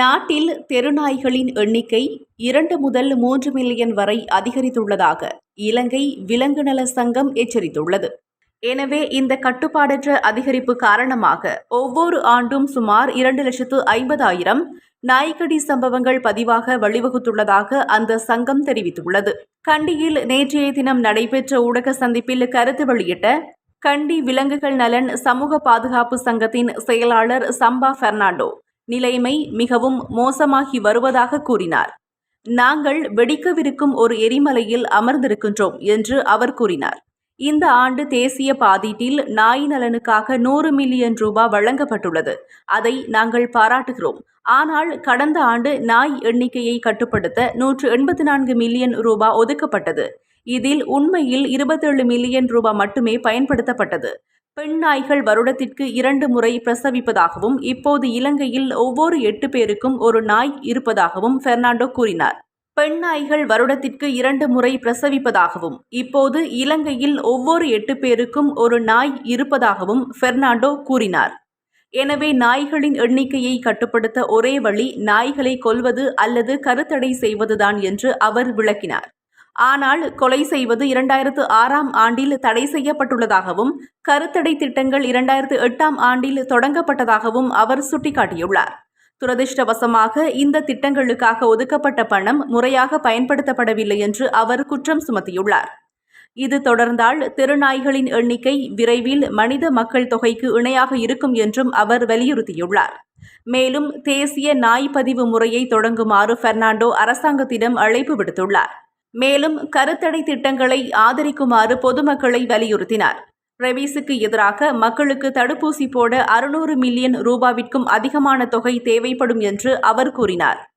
நாட்டில் தெருநாய்களின் எண்ணிக்கை இரண்டு முதல் மூன்று மில்லியன் வரை அதிகரித்துள்ளதாக இலங்கை விலங்கு நல சங்கம் எச்சரித்துள்ளது. எனவே இந்த கட்டுப்பாடற்ற அதிகரிப்பு காரணமாக ஒவ்வொரு ஆண்டும் சுமார் இரண்டு லட்சத்து ஐம்பதாயிரம் நாய்க்கடி சம்பவங்கள் பதிவாக வழிவகுத்துள்ளதாக அந்த சங்கம் தெரிவித்துள்ளது. கண்டியில் நேற்றைய தினம் நடைபெற்ற ஊடக சந்திப்பில் கருத்து வெளியிட்ட கண்டி விலங்குகள் நலன் சமூக பாதுகாப்பு சங்கத்தின் செயலாளர் சம்பா பெர்னாண்டோ நிலைமை மிகவும் மோசமாகி வருவதாக கூறினார். நாங்கள் வெடிக்கவிருக்கும் ஒரு எரிமலையில் அமர்ந்திருக்கின்றோம் என்று அவர் கூறினார். இந்த ஆண்டு தேசிய பாதீட்டில் நாய் நலனுக்காக நூறு மில்லியன் ரூபாய் வழங்கப்பட்டுள்ளது. அதை நாங்கள் பாராட்டுகிறோம். ஆனால் கடந்த ஆண்டு நாய் எண்ணிக்கையை கட்டுப்படுத்த நூற்று எண்பத்தி நான்கு மில்லியன் ரூபாய் ஒதுக்கப்பட்டது. இதில் உண்மையில் இருபத்தேழு மில்லியன் ரூபாய் மட்டுமே பயன்படுத்தப்பட்டது. பெண் நாய்கள் வருடத்திற்கு இரண்டு முறை பிரசவிப்பதாகவும் இப்போது இலங்கையில் ஒவ்வொரு எட்டு பேருக்கும் ஒரு நாய் இருப்பதாகவும் பெர்னாண்டோ கூறினார். பெண் நாய்கள் வருடத்திற்கு இரண்டு முறை பிரசவிப்பதாகவும் இப்போது இலங்கையில் ஒவ்வொரு எட்டு பேருக்கும் ஒரு நாய் இருப்பதாகவும் பெர்னாண்டோ கூறினார். எனவே நாய்களின் எண்ணிக்கையை கட்டுப்படுத்த ஒரே வழி நாய்களை கொல்வது அல்லது கருத்தடை செய்வதுதான் என்று அவர் விளக்கினார். ஆனால் கொலை செய்வது இரண்டாயிரத்து ஆறாம் ஆண்டில் தடை செய்யப்பட்டுள்ளதாகவும் கருத்தடை திட்டங்கள் இரண்டாயிரத்து எட்டாம் ஆண்டில் தொடங்கப்பட்டதாகவும் அவர் சுட்டிக்காட்டியுள்ளார். துரதிருஷ்டவசமாக இந்த திட்டங்களுக்காக ஒதுக்கப்பட்ட பணம் முறையாக பயன்படுத்தப்படவில்லை என்று அவர் குற்றம் சுமத்தியுள்ளார். இது தொடர்ந்தால் திருநாய்களின் எண்ணிக்கை விரைவில் மனித மக்கள் தொகைக்கு இணையாக இருக்கும் என்றும் அவர் வலியுறுத்தியுள்ளார். மேலும் தேசிய நாய் பதிவு முறையை தொடங்குமாறு பெர்னாண்டோ அரசாங்கத்திடம் அழைப்பு விடுத்துள்ளார். மேலும் கருத்தடை திட்டங்களை ஆதரிக்குமாறு பொதுமக்களை வலியுறுத்தினார். ரெபீஸுக்கு எதிராக மக்களுக்கு தடுப்பூசி போட அறுநூறு மில்லியன் ரூபாவிற்கும் அதிகமான தொகை தேவைப்படும் என்று அவர் கூறினார்.